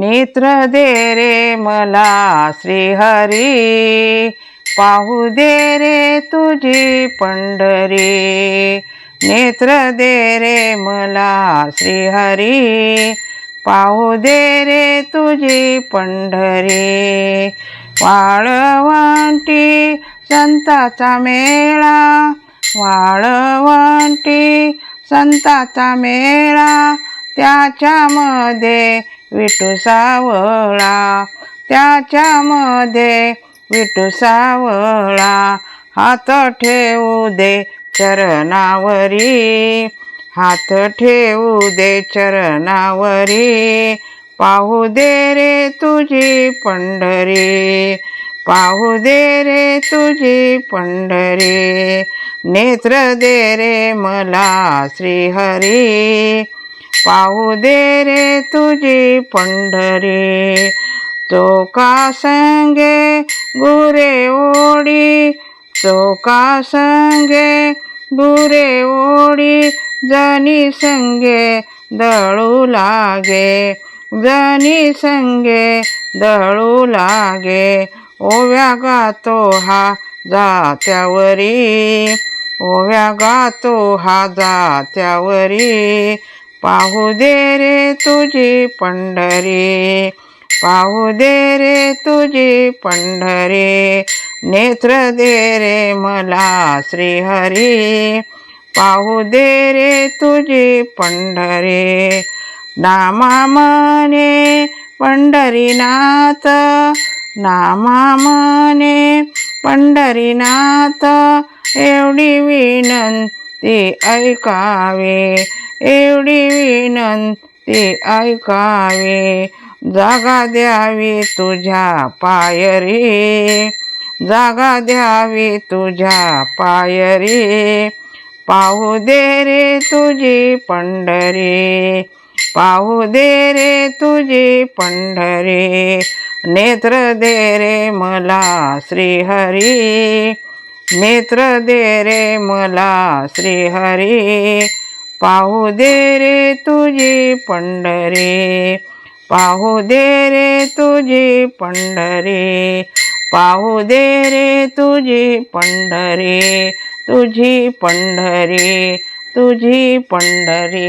नेत्र दे रे मला श्रीहरी. पाहू दे रे तुझी पंढरी. नेत्र दे रे मला श्रीहरी. पाहू दे रे तुझी पंढरी. वाळवंटी संताचा मेळा. वाळवंटी संताचा मेळा त्याच्यामध्ये विटू सावळा त्याच्यामध्ये विटू सावळा हात ठेवू दे चरणावरी हात ठेवू दे चरणावरी पाहू दे रे तुझी पंढरी पाहू दे रे तुझी पंढरी नेत्र दे रे मला श्रीहरी पाहू दे रे तुझी पंढरी. चोका संगे गुरे ओडी चोका संगे गुरे ओडी जनी संगे दळू लागे. जनी संगे दळू लागे. ओव्या गातो हा जात्यावरी. ओव्या गातो हा जात्यावरी. पाहू दे रे तुझी पंढरी. पाहू दे रे तुझी पंढरी. नेत्र दे रे मला श्रीहरी. पाहू दे रे तुझी पंढरी. नामा मने पंढरीनाथ. नामा मने पंढरीनाथ. एवढी विनंती ते ऐकावे एवढी विनंती ऐकावे. जागा द्यावी तुझ्या पायरी जागा द्यावी तुझ्या पायरी. पाहू दे रे तुझी पंढरी पाहू दे रे तुझी पंढरी. नेत्र दे रे मला श्रीहरी नेत्र दे रे मला श्रीहरी पाहू दे रे तुझी पंढरी पाहू दे रे तुझी पंढरी पाहू दे रे तुझी पंढरी तुझी पंढरी तुझी पंढरी.